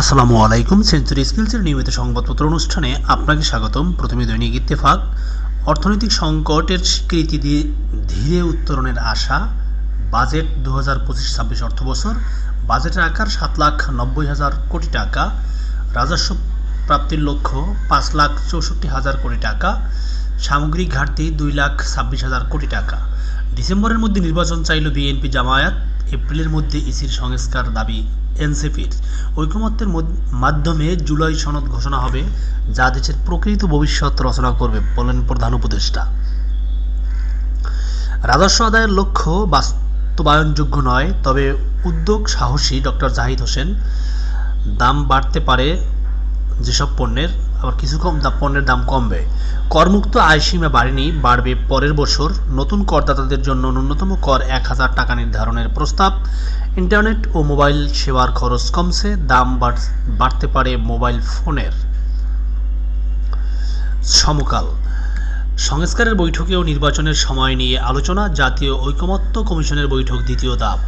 আসসালামু আলাইকুম। সেঞ্চুরি স্কিলসের নিয়মিত সংবাদপত্র অনুষ্ঠানে আপনাকে স্বাগতম। প্রথমে দৈনিক ইত্তেফাক। অর্থনৈতিক সংকটের স্বীকৃতি দিয়ে ধীরে উত্তরণের আশা। বাজেট দু হাজার পঁচিশ ছাব্বিশ অর্থবছর। বাজেটের আকার সাত লাখ নব্বই হাজার কোটি টাকা। রাজস্ব প্রাপ্তির লক্ষ্য পাঁচ লাখ চৌষট্টি হাজার কোটি টাকা। সামগ্রিক ঘাটতি দুই লাখ ছাব্বিশ হাজার কোটি টাকা। ডিসেম্বরের মধ্যে নির্বাচন চাইল বিএনপি জামায়াত। এপ্রিলের মধ্যে ইসির সংস্কার দাবি এনসিপির। ঐকমত্যের মাধ্যমে জুলাই সনদ ঘোষণা হবে, যা দেশের প্রকৃত ভবিষ্যৎ রচনা করবে, বলেন প্রধান উপদেষ্টা। রাজস্ব আদায়ের লক্ষ্য বাস্তবায়নযোগ্য নয়, তবে উদ্যোগ সাহসী ডক্টর জাহিদ হোসেন, দাম বাড়তে পারে যেসব পণ্যের আবার কিছু কম দা- পণ্যের দাম কমবে। করমুক্ত আয়সীমা বাড়েনি, বাড়বে পরের বছর। নতুন করদাতাদের জন্য ন্যূনতম কর এক হাজার টাকা নির্ধারণের প্রস্তাব। ইন্টারনেট ও মোবাইল সেবার খরচ কমছে, দাম বাড়তে পারে মোবাইল ফোনের। সমকাল। সংস্কারের বৈঠকেও নির্বাচনের সময় নিয়ে আলোচনা, জাতীয় ঐকমত্য কমিশনের বৈঠক দ্বিতীয় ধাপ।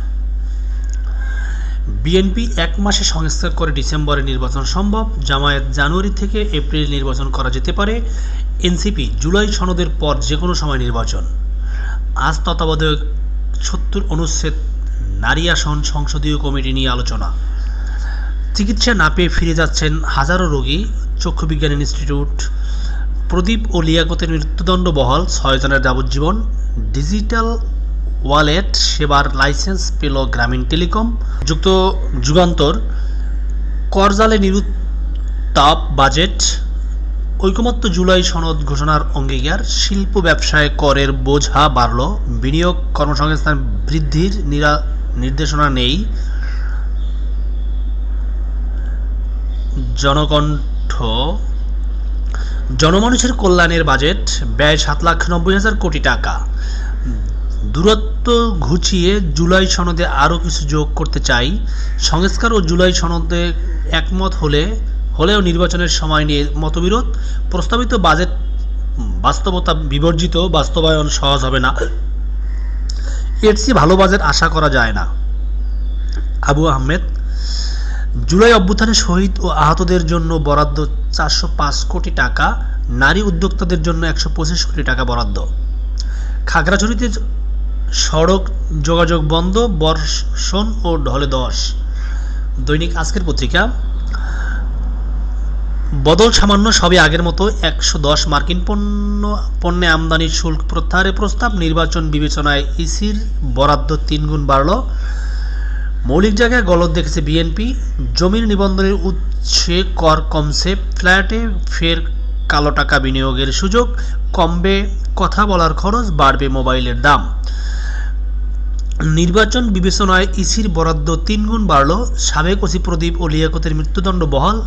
বিএনপি এক মাসে সংস্কার করে ডিসেম্বরে নির্বাচন সম্ভব, জামায়াত জানুয়ারি থেকে এপ্রিল নির্বাচন করা যেতে পারে, এনসিপি জুলাই সনদের পর যে কোনো সময় নির্বাচন। আজ তত্ত্বাবধায়ক সত্তর অনুচ্ছেদ নারী আসন সংসদীয় কমিটি নিয়ে আলোচনা। চিকিৎসা না পেয়ে ফিরে যাচ্ছেন হাজারো রোগী, চক্ষু বিজ্ঞান ইনস্টিটিউট, প্রদীপ ও লিয়াকতের মৃত্যুদণ্ড বহাল ছয়জনের যাবজ্জীবন, ডিজিটাল ওয়ালেট, সেবার লাইসেন্স পেল গ্রামীণ টেলিকম। যুক্ত যুগান্তর, করজালে নিরুত্তাপ বাজেট। ঐকমত্য জুলাই সনদ ঘোষণার অঙ্গীকার। শিল্প ব্যবসায় করের বোঝা বাড়ল। বিনিয়োগ কর্মসংস্থান বৃদ্ধির নিরা, নির্দেশনা নেই। জনকণ্ঠ। জনমানুষের কল্যাণের বাজেট। ব্যয় সাত লাখ নব্বই হাজার কোটি টাকা। দূরত্ব ঘুচিয়ে জুলাই সনদে আরও কিছু যোগ করতে চাই। সংস্কার ও জুলাই সনদে একমত হলে, হলেও নির্বাচনের সময় নিয়ে মতবিরোধ। প্রস্তাবিত বাজেট বাস্তবতা বিবর্জিত, বাস্তবায়ন সহজ হবে না। এর চেয়ে ভালো বাজেট আশা করা যায় না। আবু আহমেদ, জুলাই অভ্যুত্থানে শহীদ ও আহতদের জন্য বরাদ্দ চারশো পাঁচ কোটি টাকা, নারী উদ্যোক্তাদের জন্য একশো পঁচিশ কোটি টাকা বরাদ্দ। খাগড়াছড়িতে সড়ক যোগাযোগ বন্ধ, বর্ষণ ও ঢলে দশ। দৈনিক আজকের পত্রিকা, বদল সামান্য সবই আগের মতো একশো দশ মার্কিন পণ্য, পণ্যে আমদানির শুল্ক প্রত্যাহারের প্রস্তাব, নির্বাচন বিবেচনায় ইসির বরাদ্দ তিনগুণ বাড়ল। মৌলিক জায়গায় গলদ দেখেছে বিএনপি, জমির নিবন্ধনের উৎসে কর কমছে, ফ্ল্যাটে ফের কালো টাকা বিনিয়োগের সুযোগ, কমবে, কথা বলার খরচ বাড়বে মোবাইলের দাম। নির্বাচন বিবেচনায় ইসির বরাদ্দ তিনগুণ বাড়ল। সাবেক ওসি প্রদীপ ও লিয়াকতের মৃত্যুদণ্ড বহাল।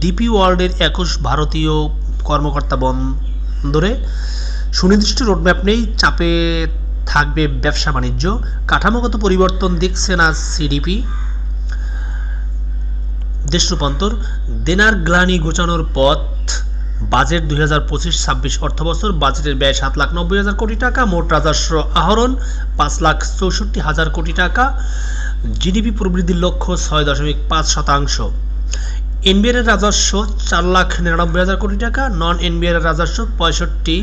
ডিপি ওয়ার্ল্ডের একুশ ভারতীয় কর্মকর্তা বন্দরে সুনির্দিষ্ট রোডম্যাপ নেই, চাপে থাকবে ব্যবসা বাণিজ্য। কাঠামোগত পরিবর্তন দেখছে না সিডিপি। দেশ রূপান্তর, দেনার গ্লানি গোচানোর পথ বাজেট দুই হাজার পঁচিশ ছাব্বিশ অর্থবছর, বাজেটের ব্যয় সাত লাখ নব্বই হাজার কোটি টাকা, মোট রাজস্ব আহরণ পাঁচ লাখ চৌষট্টি হাজার কোটি টাকা, জিডিপি প্রবৃদ্ধির লক্ষ্য ছয় দশমিক পাঁচ শতাংশ। এনবিআর এর রাজস্ব চার লাখ নিরানব্বই হাজার কোটি টাকা নন এনবিআর এর রাজস্ব পঁয়ষট্টি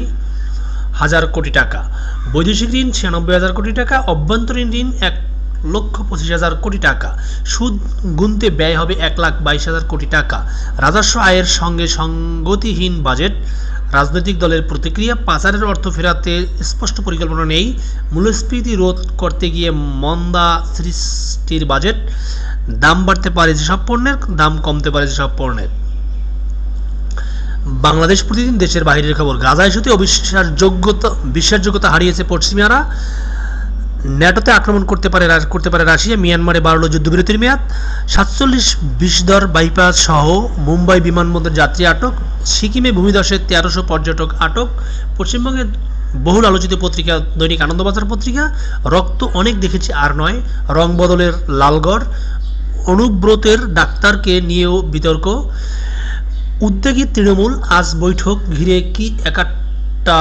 হাজার কোটি টাকা। বৈদেশিক ঋণ ছিয়ানব্বই হাজার কোটি টাকা, অভ্যন্তরীণ ঋণ এক লক্ষ পঁচিশ হাজার কোটি টাকা। সুদ গুনতে ব্যয় হবে এক লাখ বাইশ হাজার কোটি টাকা। রাজস্ব আয়ের সঙ্গে সঙ্গতিহীন বাজেট। রাজনৈতিক দলের প্রতিক্রিয়া, পাচারের অর্থ ফেরাতে স্পষ্ট পরিকল্পনা নেই। মূল্যস্ফীতি রোধ করতে গিয়ে মন্দা সৃষ্টির বাজেট। দাম বাড়তে পারে যেসব পণ্যের, দাম কমতে পারে যেসব পণ্যের। বাংলাদেশ প্রতিদিন দেশের বাইরের খবর। গাজা ইস্যুতে অবিশ্বাসযোগ্যতা, বিশ্বাসযোগ্যতা হারিয়েছে পশ্চিমারা ন্যাটোতে আক্রমণ করতে পারে করতে পারে রাশিয়া, মিয়ানমারে বাড়ল যুদ্ধবিরতির মেয়াদ। সাতচল্লিশ বিষধর বাইপাস সহ মুম্বাই বিমানবন্দর যাত্রী আটক, সিকিমে ভূমিধসে তেরোশো পর্যটক আটক, পশ্চিমবঙ্গের বহুল আলোচিত পত্রিকা দৈনিক আনন্দবাজার পত্রিকা, রক্ত অনেক দেখেছি আর নয়, রং বদলের লালগড়, অনুব্রতের ডাক্তারকে নিয়েও বিতর্ক। উদ্যোগী তৃণমূল আজ বৈঠক, ঘিরে কি একাটা